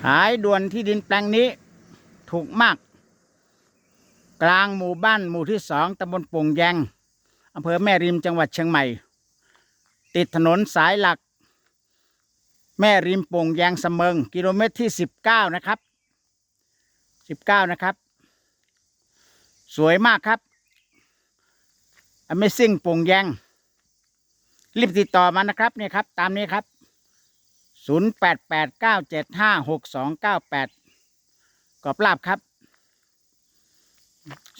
ขายด่วนที่ดินแปลงนี้ ถูกมาก กลางหมู่บ้านหมู่ที่สองตำบลโป่งแยงอำเภอแม่ริมจังหวัดเชียงใหม่ ติดถนนสายหลัก แม่ริมโป่งแยงสมิง กิโลเมตรที่สิบเก้านะครับสิบเก้านะครับ สวยมากครับ Amazing โป่งแยงรีบติดต่อมานะครับเนี่ยครับ ตามนี้ครับ ศูนย์แปดแปดเก้าเจ็ดห้าหกสองเก้าแปดกรอบลาบครับ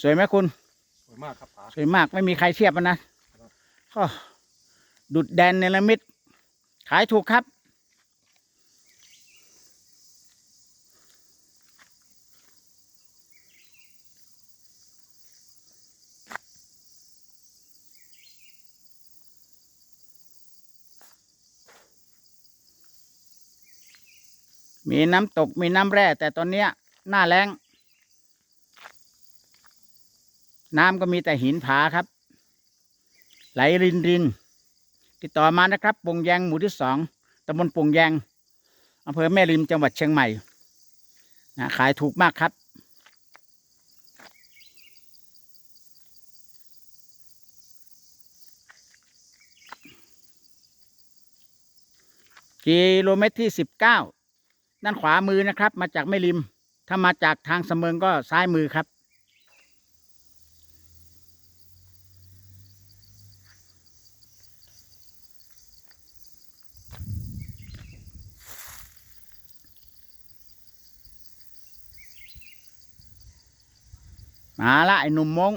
สวยไหมคุณ สวยมากครับป๋าสวยมากไม่มีใครเทียบมันนะก็ดุดแดนเนลมิดขายถูกครับ มีน้ำตกมีน้ำแร่ แต่ตอนเนี้ยหน้าแล้งน้ำก็มีแต่หินผาครับ ไหลรินริน ติดต่อมานะครับปงแยงหมู่ที่สองตำบลปงแยงอำเภอแม่ริมจังหวัดเชียงใหม่นะขายถูกมากครับกิโลเมตรที่สิบเก้า ด้านขวามือนะครับ มาจากแม่ริม ถ้ามาจากทางเสมิงก็ซ้ายมือครับ มาละไอ้หนุ่มมง